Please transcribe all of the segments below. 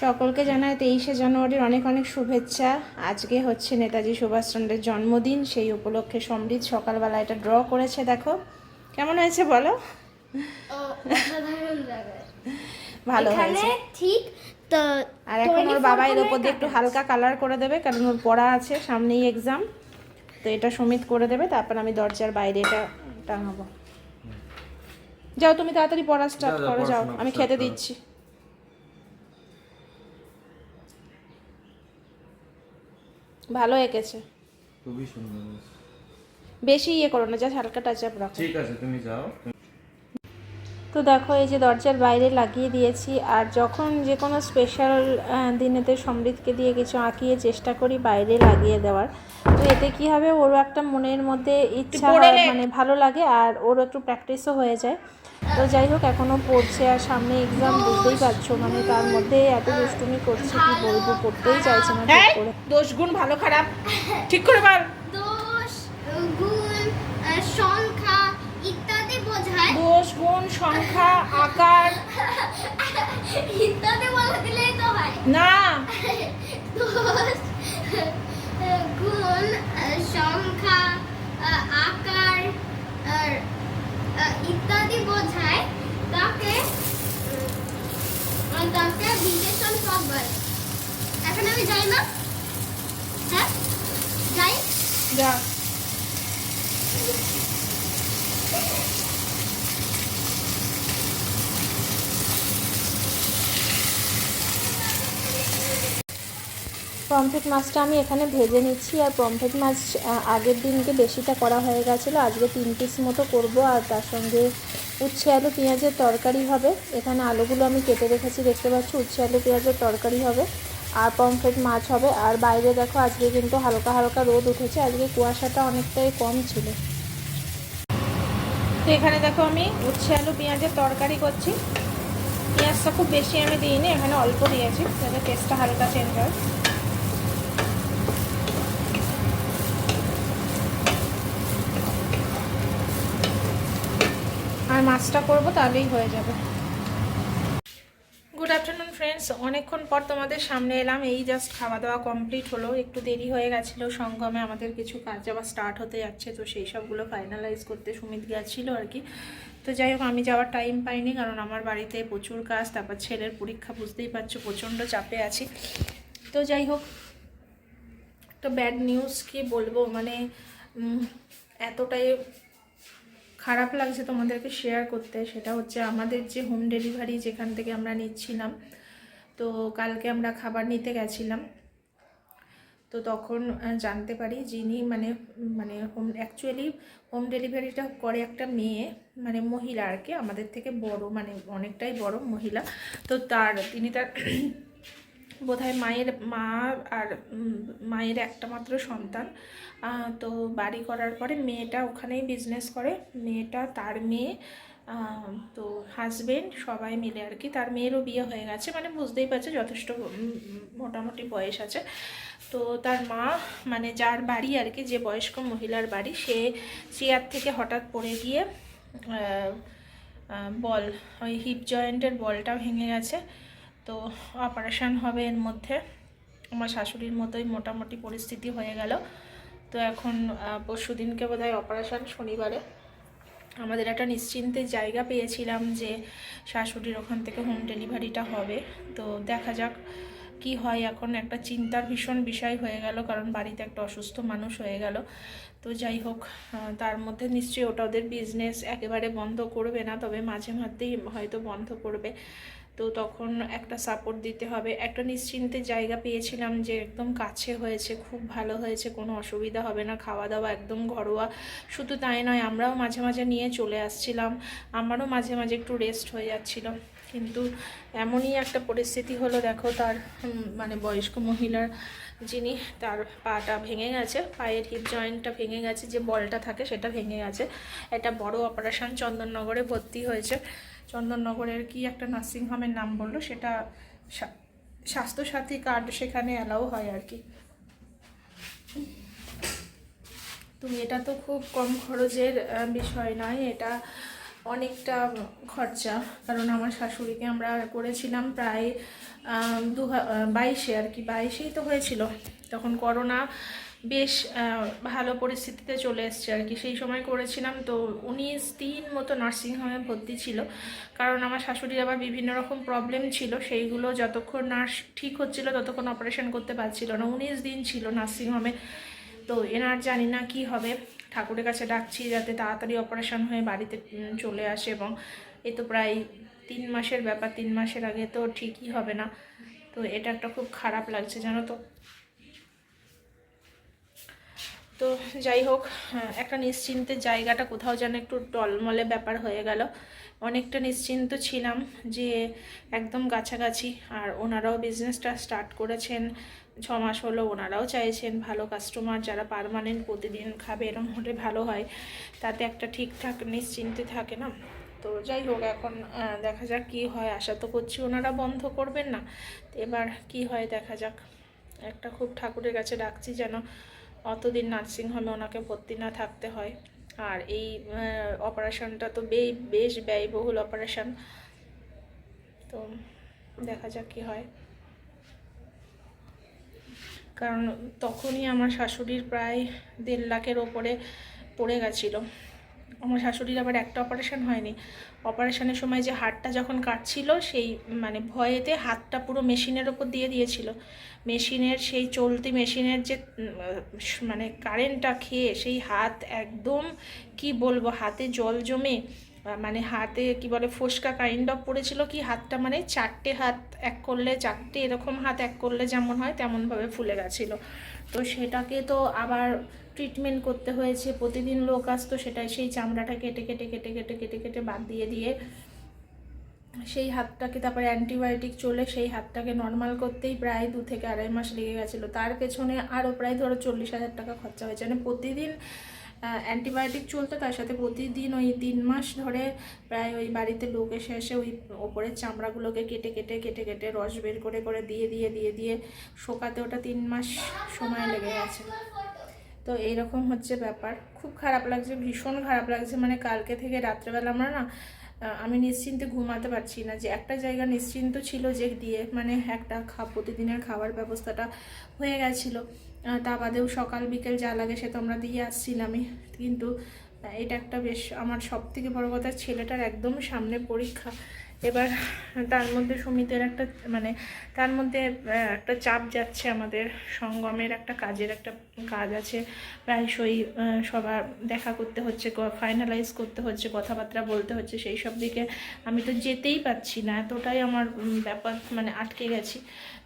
সকলকে জানায় তেইশে জানুয়ারির অনেক অনেক শুভেচ্ছা। আজকে হচ্ছে নেতাজি সুভাষচন্দ্রের জন্মদিন সেই উপলক্ষে সমৃদ্ধ সকালবেলা এটা ড্র করেছে দেখো। কেমন হয়েছে বলো। ভালো হয়েছে। ঠিক তো আর এখন ওর বাবা এর ওপর দিয়ে একটু হালকা কালার করে দেবে কারণ ওর পড়া আছে সামনেই এক্সাম তো এটা সমিত করে দেবে তারপর আমি দরজার বাইরে এটা টাঙাবো। যাও তুমি তাড়াতাড়ি পড়া স্টার্ট করো যাও আমি খেতে দিচ্ছি। ভালো এঁকেছে। খুবই সুন্দর। বেশি ইয়ে করো না জাস্ট হালকা টাচ আপ রাখো। ঠিক আছে তুমি যাও। তো দেখো এই যে দরজার বাইরে লাগিয়ে দিয়েছি আর যখন যে কোনো স্পেশাল দিনেতে সমৃদ্ধকে দিয়ে কিছু আঁকিয়ে চেষ্টা করি বাইরে লাগিয়ে দেওয়ার তো এতে কি হবে? ওরও একটা মনের মধ্যে ইচ্ছা হয় মানে ভালো লাগে আর ওরও একটু প্র্যাকটিসও হয়ে যায়। তো যাই হোক এখনও পড়ছে আর সামনে এক্সাম বুঝতেই পারছ মানে তার মধ্যে এত দুষ্টুমি করছে কি বলব পড়তেই চাইছে না ঠিক করে। দোষ গুণ ভালো খারাপ। ঠিক করে দোষ গুণ সংখ্যা দোষ গুণ সংখ্যা আকার। ইত্যাদি বলে দিলেই তো হয়। না। দোষ গুণ সংখ্যা আকার ইত্যাদি বোঝায়। তাকে তাকে বিশেষণ পদ বলে। এখন আমি যাই না হ্যাঁ? যাই? যা। পমফ্রেট মাছটা আমি এখানে ভেজে নিচ্ছি, আর পমফ্রেট মাছ আগের দিনকে বেশিটা করা হয়ে গেছিল। আজকে তিন পিস মতো করব, আর তার সঙ্গে উচ্ছে আলু পেঁয়াজের তরকারি হবে। এখানে আলুগুলো আমি কেটে রেখেছি, দেখতে পাচ্ছি উচ্ছে আলু পেঁয়াজের তরকারি হবে, আর পমফ্রেট মাছ হবে। আর বাইরে দেখো, আজকে কিন্তু হালকা হালকা রোদ উঠেছে, আজকে কুয়াশাটা অনেকটাই কম ছিল। তো এখানে দেখো আমি উচ্ছে আলু পেঁয়াজের তরকারি করছি। পেঁয়াজটা খুব বেশি আমি দিইনি, এখানে অল্প দিয়েছি, যাতে টেস্টটা হালকা চেঞ্জ হয়। আর মাছটা করব, তাহলেই হয়ে যাবে। গুড আফটারনুন ফ্রেন্ডস অনেকক্ষণ পর তোমাদের সামনে এলাম। এই জাস্ট খাওয়া দাওয়া কমপ্লিট হলো। একটু দেরি হয়ে গেছিল, সঙ্গমে আমাদের কিছু কাজ আবার স্টার্ট হতে যাচ্ছে, তো সেই সবগুলো ফাইনালাইজ করতে সুমিত গেছিল আর কি। তো যাই হোক, আমি যাওয়ার টাইম পাইনি কারণ আমার বাড়িতে প্রচুর কাজ, তারপর ছেলের পরীক্ষা বুঝতেই পারছ, প্রচণ্ড চাপে আছি। তো যাই হোক, তো ব্যাড নিউজ কি বলব? মানে এতটাই খারাপ লাগছে তোমাদেরকে শেয়ার করতে, সেটা হচ্ছে আমাদের যে হোম ডেলিভারি যেখান থেকে আমরা নিচ্ছিলাম, তো কালকে আমরা খাবার নিতে গেছিলাম। তো তখন জানতে পারি যিনি মানে মানে হোম অ্যাকচুয়ালি হোম ডেলিভারিটা করে একটা মেয়ে মানে মহিলা আর কি, আমাদের থেকে বড় মানে অনেকটাই বড় মহিলা। তো তার, তিনি তার বোধহয় মায়ের মা আর মায়ের একটা মাত্র সন্তান। তো বাড়ি করার পরে মেয়েটা ওখানেই বিজনেস করে। মেয়েটা তার মেয়ে তো হাজবেন্ড সবাই মিলে আর কি। তার মেয়েরও বিয়ে হয়ে গেছে মানে বুঝতেই পারছে যথেষ্ট মোটামুটি বয়স আছে। তো তার মা মানে যার বাড়ি আর কি, যে বয়স্ক মহিলার বাড়ি, সে চেয়ার থেকে হঠাৎ পড়ে গিয়ে বল, ওই হিপ জয়েন্টের বলটা ভেঙে গেছে। তো অপারেশান হবে এর মধ্যে। আমার শাশুড়ির মতোই মোটামুটি পরিস্থিতি হয়ে গেল। তো এখন পরশু দিনকে বোধ হয় অপারেশন শনিবারে। আমাদের একটা নিশ্চিন্তের জায়গা পেয়েছিলাম যে শাশুড়ির ওখান থেকে হোম ডেলিভারিটা হবে। তো দেখা যাক কি হয় এখন একটা চিন্তার ভীষণ বিষয় হয়ে গেল, কারণ বাড়িতে একটা অসুস্থ মানুষ হয়ে গেল। তো যাই হোক তার মধ্যে নিশ্চয়ই ওটা ওদের বিজনেস একেবারে বন্ধ করবে না, তবে মাঝে মধ্যেই হয়তো বন্ধ করবে। তো তখন একটা সাপোর্ট দিতে হবে। একটা নিশ্চিন্তের জায়গা পেয়েছিলাম যে একদম কাছে হয়েছে, খুব ভালো হয়েছে, কোনো অসুবিধা হবে না খাওয়া দাওয়া একদম ঘরোয়া। শুধু তাই নয়, আমরাও মাঝে মাঝে নিয়ে চলে আসছিলাম। আমারও মাঝে মাঝে একটু রেস্ট হয়ে যাচ্ছিল। কিন্তু এমনই একটা পরিস্থিতি হলো, দেখো তার মানে বয়স্ক মহিলার যিনি তার পাটা ভেঙে গেছে, পায়ের হিপ জয়েন্টটা ভেঙে গেছে, যে বলটা থাকে সেটা ভেঙে গেছে। একটা বড় অপারেশন চন্দননগরে ভর্তি হয়েছে। চন্দননগরের কি একটা নার্সিংহোমের নাম বলল? সেটা স্বাস্থ্যসাথী কার্ড সেখানে অ্যালাউ হয় আর কি। তুমি এটা তো খুব কম খরচের বিষয় নয়, এটা অনেকটা খরচা। কারণ আমার শাশুড়িকে আমরা করেছিলাম প্রায় দু বাইশে আর কি, বাইশেই তো হয়েছিল। তখন করোনা বেশ ভালো পরিস্থিতিতে চলে এসছে আর কি। সেই সময় করেছিলাম তো উনিশ দিন মতো নার্সিংহোমে ভর্তি ছিল। কারণ আমার শাশুড়ির আবার বিভিন্ন রকম প্রবলেম ছিল। সেইগুলো যতক্ষণ নার্স ঠিক হচ্ছিল ততক্ষণ অপারেশন করতে পারছিল না। উনিশ দিন ছিল নার্সিংহোমে তো এনার জানি না কি হবে। ঠাকুরের কাছে ডাকছি যাতে তাড়াতাড়ি অপারেশন হয়ে বাড়িতে চলে আসে এবং এ তো প্রায় তিন মাসের ব্যাপার, তিন মাসের আগে তো ঠিকই হবে না। তো এটা একটা খুব খারাপ লাগছে, জানো তো? তো যাই হোক একটা নিশ্চিন্তের জায়গাটা কোথাও যেন একটু টলমলে ব্যাপার হয়ে গেল। অনেকটা নিশ্চিন্ত ছিলাম যে একদম কাছাকাছি আর ওনারাও বিজনেসটা স্টার্ট করেছেন। ছ মাস হলো ওনারাও চাইছেন ভালো কাস্টমার যারা পারমানেন্ট প্রতিদিন খাবে এরম হলে ভালো হয়, তাতে একটা ঠিকঠাক নিশ্চিন্তে থাকে না? তো যাই হোক, এখন দেখা যাক কি হয়। আশা তো করছি ওনারা বন্ধ করবেন না। এবার কি হয় দেখা যাক। একটা খুব ঠাকুরের কাছে ডাকছি যেন অতদিন নার্সিংহোমে ওনাকে ভর্তি না থাকতে হয়। আর এই অপারেশনটা তো বে, বেশ ব্যয়বহুল অপারেশন তো দেখা যাক কি হয়। কারণ তখনই আমার শাশুড়ির প্রায় দেড় লাখের ওপরে পড়ে গেছিল। আমার শাশুড়ির আবার একটা অপারেশন হয়নি। অপারেশনের সময় যে হাতটা যখন কাটছিল, সেই মানে ভয়েতে হাতটা পুরো মেশিনের ওপর দিয়ে দিয়েছিল। মেশিনের সেই চলতি মেশিনের যে মানে কারেন্টটা খেয়ে সেই হাত একদম কি বলব, হাতে জল জমে মানে হাতে কি বলে ফোসকা কাইন্ড অফ পড়েছিল কি হাতটা মানে চারটে হাত এক করলে চারটে এরকম হাত এক করলে যেমন হয় তেমনভাবে ফুলে গেছিল। তো সেটাকে তো আবার ট্রিটমেন্ট করতে হয়েছে, প্রতিদিন লোক আসতো সেটাই সেই চামড়াটা কেটে কেটে কেটে কেটে কেটে কেটে বাদ দিয়ে দিয়ে সেই হাতটাকে তারপরে অ্যান্টিবায়োটিক চলে সেই হাতটাকে নর্মাল করতেই প্রায় দু থেকে আড়াই মাস লেগে গেছিল। তার পেছনে আরও প্রায় ধরো চল্লিশ হাজার টাকা খরচা হয়েছে। মানে প্রতিদিন অ্যান্টিবায়োটিক চলতো তার সাথে প্রতিদিন ওই তিন মাস ধরে প্রায় ওই বাড়িতে লোক এসে এসে ওই ওপরের চামড়াগুলোকে কেটে কেটে কেটে কেটে রস বের করে করে দিয়ে দিয়ে দিয়ে দিয়ে শোকাতে ওটা তিন মাস সময় লেগে গেছে। তো এইরকম হচ্ছে ব্যাপার। খুব খারাপ লাগছে, ভীষণ খারাপ লাগছে। মানে কালকে থেকে রাত্রেবেলা আমরা না আমি নিশ্চিন্তে ঘুমাতে পারছি না, যে একটা জায়গা নিশ্চিন্ত ছিল যে দিয়ে মানে একটা খা, প্রতিদিনের খাবার ব্যবস্থাটা হয়ে গেছিল। তা বাদেও সকাল, বিকেল যা লাগে সে তো আমরা দিয়ে আসছিলামই। কিন্তু এটা একটা বেশ, আমার সব থেকে বড় কথা ছেলেটার একদম সামনে পরীক্ষা। এবার তার মধ্যে সুমিতের একটা মানে তার মধ্যে একটা চাপ যাচ্ছে আমাদের সঙ্গমের একটা কাজের একটা কাজ আছে। প্রায়শই সবার দেখা করতে হচ্ছে ফাইনালাইজ করতে হচ্ছে, কথাবার্তা বলতে হচ্ছে, সেই সব দিকে আমি তো যেতেই পাচ্ছি না। এতটাই আমার ব্যাপার মানে আটকে গেছি।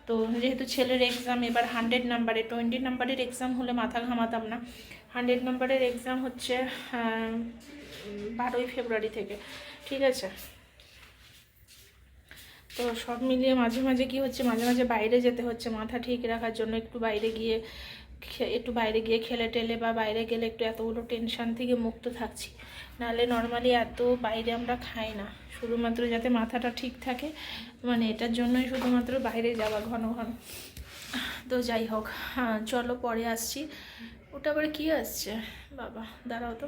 তো যেহেতু ছেলের এক্সাম এবার হান্ড্রেড নাম্বারে টোয়েন্টি নাম্বারের এক্সাম হলে মাথা ঘামাতাম না। হান্ড্রেড নাম্বারের এক্সাম হচ্ছে বারোই ফেব্রুয়ারি থেকে, ঠিক আছে? তো সব মিলিয়ে মাঝে মাঝে কি হচ্ছে? মাঝে মাঝে বাইরে যেতে হচ্ছে, মাথা ঠিক রাখার জন্য একটু বাইরে গিয়ে একটু বাইরে গিয়ে খেলে টেলে বা বাইরে গেলে একটু এতগুলো টেনশান থেকে মুক্ত থাকছি। নাহলে নর্মালি এত বাইরে আমরা খাই না। শুধুমাত্র যাতে মাথাটা ঠিক থাকে মানে এটার জন্যই শুধুমাত্র বাইরে যাওয়া ঘন ঘন। তো যাই হোক হ্যাঁ চলো পরে আসছি। ওটা আবার কি আসছে? বাবা, দাঁড়াও তো।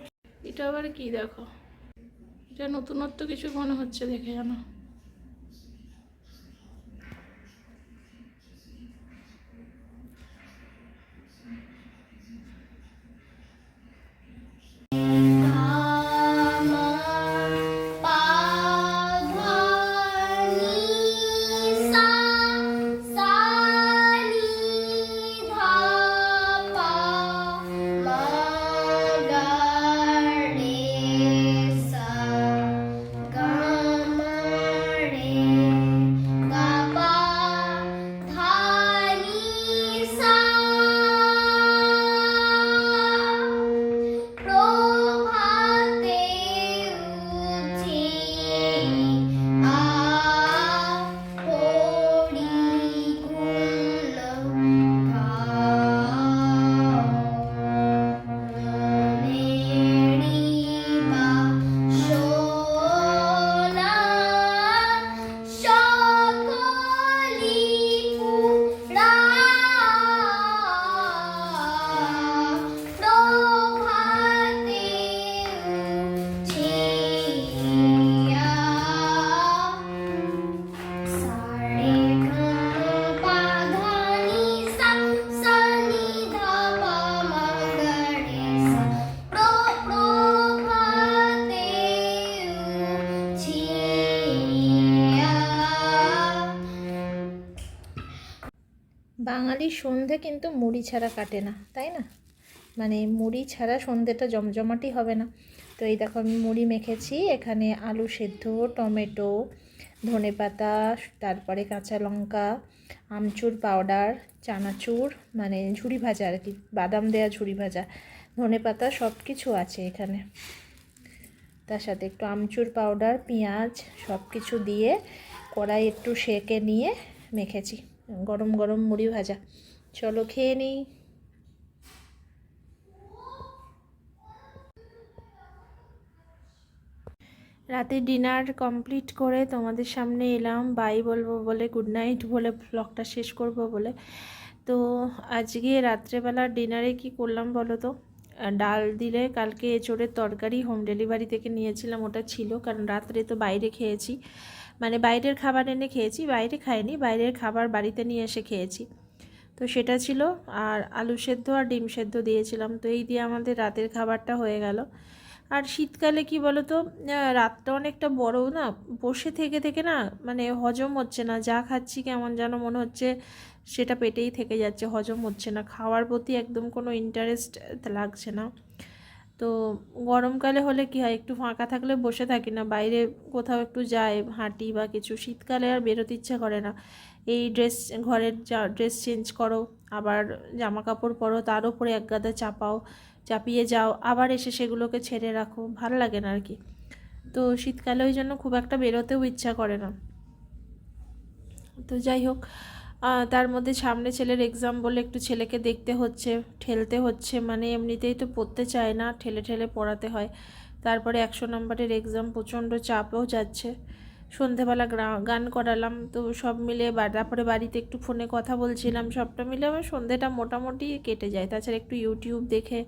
এটা আবার কি দেখো? এটা নতুনত্ব কিছু মনে হচ্ছে দেখে জানো। Música বাঙালির সন্ধে কিন্তু মুড়ি ছাড়া কাটে না, তাই না? মানে মুড়ি ছাড়া সন্ধেটা জমজমাটি হবে না। তো এই দেখো আমি মুড়ি মেখেছি, এখানে আলু সেদ্ধ, টমেটো, ধনেপাতা, তারপরে কাঁচা লঙ্কা, আমচুর পাউডার, চানাচুর মানে ঝুড়ি ভাজা আর কি, বাদাম দেওয়া ঝুড়ি ভাজা, ধনেপাতা সব কিছু আছে এখানে। তার সাথে একটু আমচুর পাউডার, পেঁয়াজ সব কিছু দিয়ে কড়াই একটু সেকে নিয়ে মেখেছি। গরম গরম মুড়ি ভাজা। চলো খেয়ে নিই। রাতে ডিনার কমপ্লিট করে তোমাদের সামনে এলাম। বাই বলব বলে গুড নাইট বলে ব্লগটা শেষ করব বলে। তো আজকে রাত্রেবেলা ডিনারে কি করলাম বলো তো? ডাল দিলে কালকে এঁচোড়ের তরকারি হোম ডেলিভারি থেকে নিয়েছিলাম, ওটা ছিল, কারণ রাত্রে তো বাইরে খেয়েছি। মানে বাইরের খাবার এনে খেয়েছি, বাইরে খাইনি, বাইরের খাবার বাড়িতে নিয়ে এসে খেয়েছি। তো সেটা ছিল, আর আলু সেদ্ধ আর ডিম সেদ্ধ দিয়েছিলাম। তো এই দিয়ে আমাদের রাতের খাবারটা হয়ে গেল। আর শীতকালে কি বলো তো রাতটা অনেকটা বড় না, বসে থেকে থেকে না মানে হজম হচ্ছে না। যা খাচ্ছি কেমন যেন মনে হচ্ছে সেটা পেটেই থেকে যাচ্ছে, হজম হচ্ছে না। খাওয়ার প্রতি একদম কোনো ইন্টারেস্ট লাগছে না। তো গরমকালে হলে কি হয়? একটু ফাঁকা থাকলে বসে থাকি না, বাইরে কোথাও একটু যাই, হাঁটি বা কিছু। শীতকালে আর বেরোতে ইচ্ছা করে না। এই ড্রেস, ঘরের ড্রেস চেঞ্জ করো, আবার জামা কাপড় পরো, তার উপরে এক গাদা চাপাও চাপিয়ে যাও, আবার এসে সেগুলোকে ছেড়ে রাখো, ভালো লাগে না আর কি। তো শীতকালে ওই জন্য খুব একটা বেরোতেও ইচ্ছা করে না। তো যাই হোক তার মধ্যে সামনে ছেলের এক্সাম বলে একটু ছেলেকে দেখতে হচ্ছে, ঠেলতে হচ্ছে মানে এমনিতেই তো পড়তে চায় না, ঠেলে ঠেলে পড়াতে হয়। তারপরে একশো নম্বরের এক্সাম প্রচণ্ড চাপেও যাচ্ছে। সন্ধেবেলা গান করালাম, তো সব মিলে তারপরে বাড়িতে একটু ফোনে কথা বলছিলাম, সবটা মিলে আমার সন্ধেটা মোটামুটি কেটে যায়। তাছাড়া একটু ইউটিউব দেখে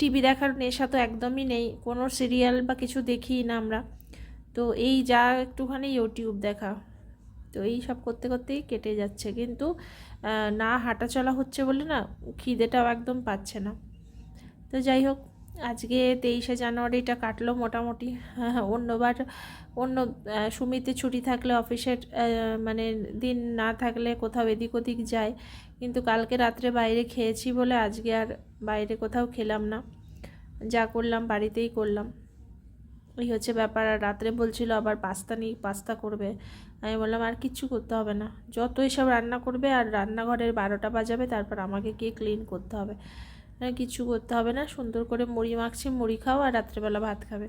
টিভি দেখার নেশা তো একদমই নেই, কোনো সিরিয়াল বা কিছু দেখি না আমরা। তো এই যা একটুখানি ইউটিউব দেখা। তো এই সব করতে করতেই কেটে যাচ্ছে। কিন্তু না হাঁটা চলা হচ্ছে বলে না খিদেটাও একদম পাচ্ছে না। তো যাই হোক, আজকে তেইশে জানুয়ারিটা কাটলো মোটামুটি। অন্যবার, অন্য সুমিতে ছুটি থাকলে অফিসের মানে দিন না থাকলে কোথাও এদিক ওদিক যায়। কিন্তু কালকে রাত্রে বাইরে খেয়েছি বলে আজকে আর বাইরে কোথাও খেলাম না। যা করলাম বাড়িতেই করলাম। এই হচ্ছে ব্যাপার। আর রাত্রে বলছিল আবার পাস্তা নিয়ে পাস্তা করবে। আমি বললাম, আর কিচ্ছু করতে হবে না। যত এসব রান্না করবে আর রান্নাঘরের বারোটা বাজাবে, তারপর আমাকে কে ক্লিন করতে হবে। আর কিছু করতে হবে না, সুন্দর করে মুড়ি মাখছি, মুড়ি খাও আর রাত্রেবেলা ভাত খাবে।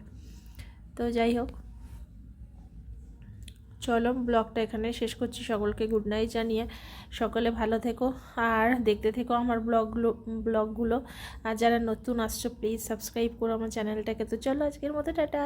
তো যাই হোক। চলো ব্লগটা এখানে শেষ করছি। সকলকে গুড নাইট জানিয়ে সকলে ভালো থেকো। আর দেখতে থেকো আমার ব্লগগুলো ব্লগগুলো। আর যারা নতুন আসছো প্লিজ সাবস্ক্রাইব করো আমার চ্যানেলটাকে। তো চলো আজকের মতো, টাটা।